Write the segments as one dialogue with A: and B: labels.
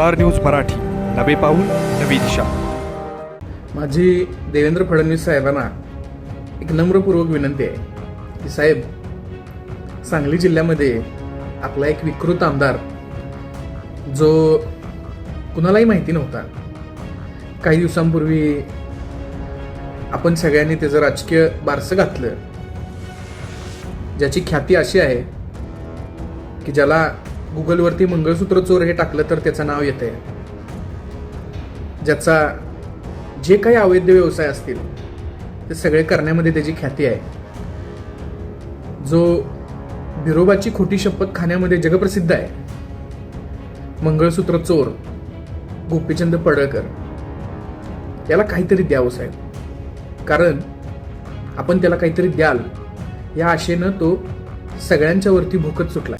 A: Star news Marathi. नवे पाऊल नवी दिशा.
B: माझी देवेंद्र फडणवीस साहेबांना एक नम्रपूर्वक विनंती आहे की साहेब सांगली जिल्ह्यामध्ये आपला एक विकृत आमदार जो कुणालाही माहिती नव्हता काही दिवसांपूर्वी आपण सगळ्यांनी त्याचं राजकीय बारसं घातलं. ज्याची ख्याती अशी आहे की ज्याला गुगलवरती मंगळसूत्र चोर हे टाकलं तर त्याचं नाव येतंय. ज्याचा जे काही अवैध व्यवसाय असतील ते सगळे करण्यामध्ये त्याची ख्याती आहे. जो बिरोबाची खोटी शपथ खाण्यामध्ये जगप्रसिद्ध आहे मंगळसूत्र चोर गोपीचंद पडळकर याला काहीतरी द्यावं साहेब. कारण आपण त्याला काहीतरी द्याल या आशेनं तो सगळ्यांच्या वरती भुकत सुटलाय.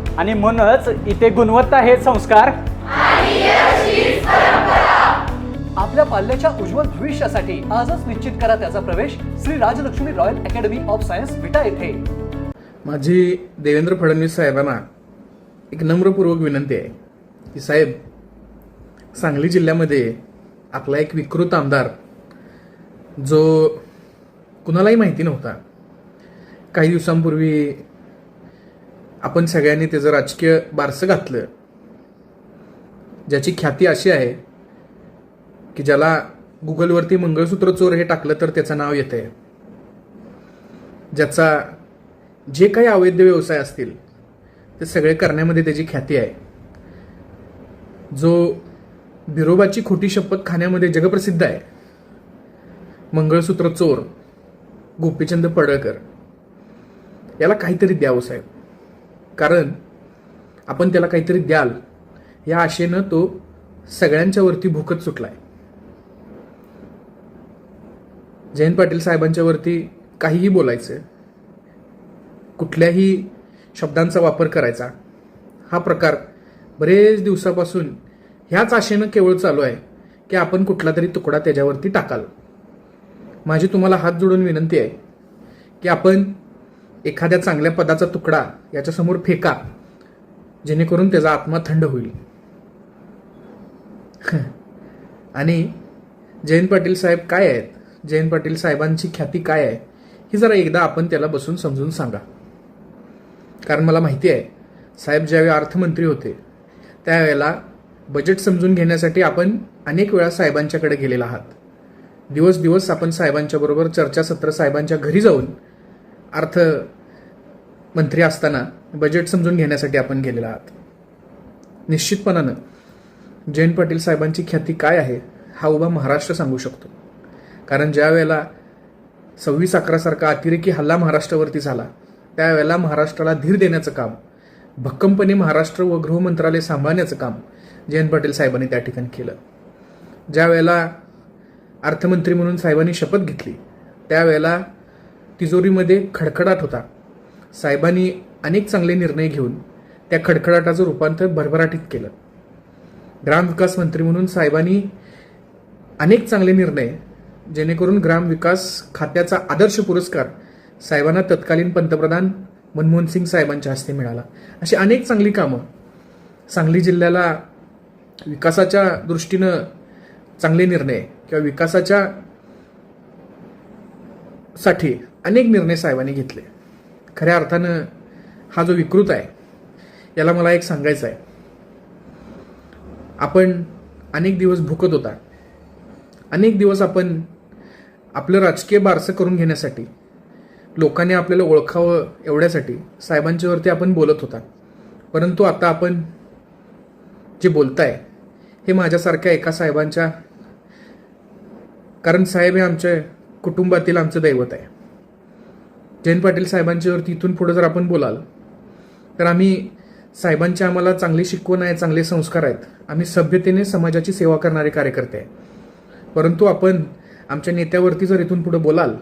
C: आणि म्हणूनच इथे गुणवत्ता हे संस्कार. आपल्या पाल्याच्या उज्ज्वल भविष्यासाठी आजच निश्चित करा त्याचा प्रवेश Shri Rajalakshmi royal academy of science Vita येथे.
B: माझी देवेंद्र फडणवीस साहेबांना एक नम्रपूर्वक विनंती आहे की साहेब सांगली जिल्ह्यामध्ये आपला एक विकृत आमदार जो कुणालाही माहिती नव्हता काही दिवसांपूर्वी आपण सगळ्यांनी त्याचं राजकीय बारसं घातलं ज्याची ख्याती अशी आहे की ज्याला गुगलवरती मंगळसूत्र चोर हे टाकलं तर त्याचं नाव येतंय. ज्याचा जे काही अवैध व्यवसाय असतील ते सगळे करण्यामध्ये त्याची ख्याती आहे. जो बिरोबाची खोटी शपथ खाण्यामध्ये जगप्रसिद्ध आहे मंगळसूत्र चोर गोपीचंद पडळकर याला काहीतरी द्यावं साहेब. कारण आपण त्याला काहीतरी द्याल या आशेनं तो सगळ्यांच्या वरती भुकत सुटलाय. जयंत पाटील साहेबांच्या वरती काहीही बोलायचं कुठल्याही शब्दांचा वापर करायचा हा प्रकार बरेच दिवसापासून ह्याच आशेनं केवळ चालू आहे की आपण कुठला तरी तुकडा त्याच्यावरती टाकाल. माझी तुम्हाला हात जोडून विनंती आहे की आपण एखाद्या चांगल्या पदाचा तुकडा याच्यासमोर फेका जेणेकरून त्याचा आत्मा थंड होईल. आणि जयंत पाटील साहेब काय आहेत? जयंत पाटील साहेबांची ख्याती काय आहे? ही जरा एकदा आपण त्याला बसून समजून सांगा. कारण मला माहिती आहे साहेब ज्यावेळी अर्थमंत्री होते त्यावेळेला बजेट समजून घेण्यासाठी आपण अनेक वेळा साहेबांच्याकडे गेलेला आहात. दिवस दिवस आपण साहेबांच्याबरोबर चर्चासत्र साहेबांच्या घरी जाऊन अर्थ मंत्री असताना बजेट समजून घेण्यासाठी आपण गेलेला आहात. निश्चितपणानं जयंत पाटील साहेबांची ख्याती काय आहे हा उभा महाराष्ट्र सांगू शकतो. कारण ज्या वेळेला सव्वीस अकरासारखा अतिरेकी हल्ला महाराष्ट्रावरती झाला त्यावेळेला महाराष्ट्राला धीर देण्याचं काम भक्कमपणे महाराष्ट्र व गृहमंत्रालय सांभाळण्याचं काम जयंत पाटील साहेबांनी त्या ठिकाणी केलं. ज्या वेळेला अर्थमंत्री म्हणून साहेबांनी शपथ घेतली त्यावेळेला तिजोरीमध्ये खडखडाट होता. साहेबांनी अनेक चांगले निर्णय घेऊन त्या खडखडाटाचं रूपांतर भरभराटीत केलं. ग्रामविकास मंत्री म्हणून साहेबांनी अनेक चांगले निर्णय जेणेकरून ग्रामविकास खात्याचा आदर्श पुरस्कार साहेबांना तत्कालीन पंतप्रधान मनमोहन सिंग साहेबांच्या हस्ते मिळाला. अशी अनेक चांगली कामं सांगली जिल्ह्याला विकासाच्या दृष्टीनं चांगले निर्णय किंवा विकासाच्या साठी अनेक निर्णय साहेबांनी घेतले. खऱ्या अर्थानं हा जो विकृत आहे याला मला एक सांगायचं आहे. आपण अनेक दिवस भुकत होता. अनेक दिवस आपण आपलं राजकीय बारसं करून घेण्यासाठी लोकांनी आपल्याला ओळखावं एवढ्यासाठी साहेबांच्यावरती आपण बोलत होता. परंतु आता आपण जे बोलताय हे माझ्यासारख्या एका साहेबांच्या कारण साहेब हे आमच्या कुटुंबातील आमचं दैवत आहे. जयंत पाटील साहेबांच्यावरती इथून पुढे जर आपण बोलाल तर आम्ही साहेबांची आम्हाला चांगली शिकवण आहे चांगले संस्कार आहेत. आम्ही सभ्यतेने समाजाची सेवा करणारे कार्यकर्ते आहे परंतु आपण आमच्या नेत्यावरती जर इथून पुढे बोलाल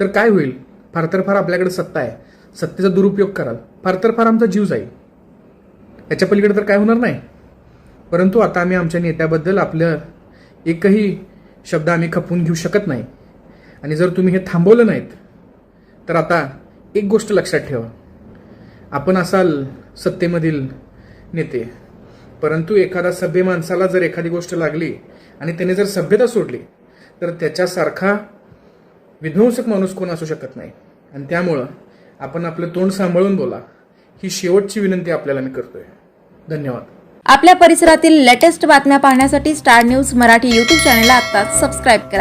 B: तर काय होईल? फार तर फार आपल्याकडे सत्ता आहे. सत्तेचा दुरुपयोग कराल. फार तर फार आमचा जीव जाईल. याच्या पलीकडे तर काय होणार नाही. परंतु आता आम्ही आमच्या नेत्याबद्दल आपलं एकही शब्द आम्ही खपवून घेऊ शकत नाही. आणि जर तुम्ही हे थांबवलं नाहीत तर आता एक गोष्ट लक्षात ठेवा. आपण असाल सत्तेमधील नेते परंतु एखादा सभ्य माणसाला जर एखादी गोष्ट लागली आणि त्याने जर सभ्यता सोडली तर त्याच्यासारखा विध्वंसक माणूस कोण असू शकत नाही. आणि त्यामुळं आपण आपलं तोंड सांभाळून बोला. ही शेवटची विनंती आपल्याला मी करतोय. धन्यवाद.
D: आपल्या परिसरातील लेटेस्ट बातम्या पाहण्यासाठी स्टार न्यूज मराठी यूट्यूब चॅनलला आत्ताच सबस्क्राईब करा.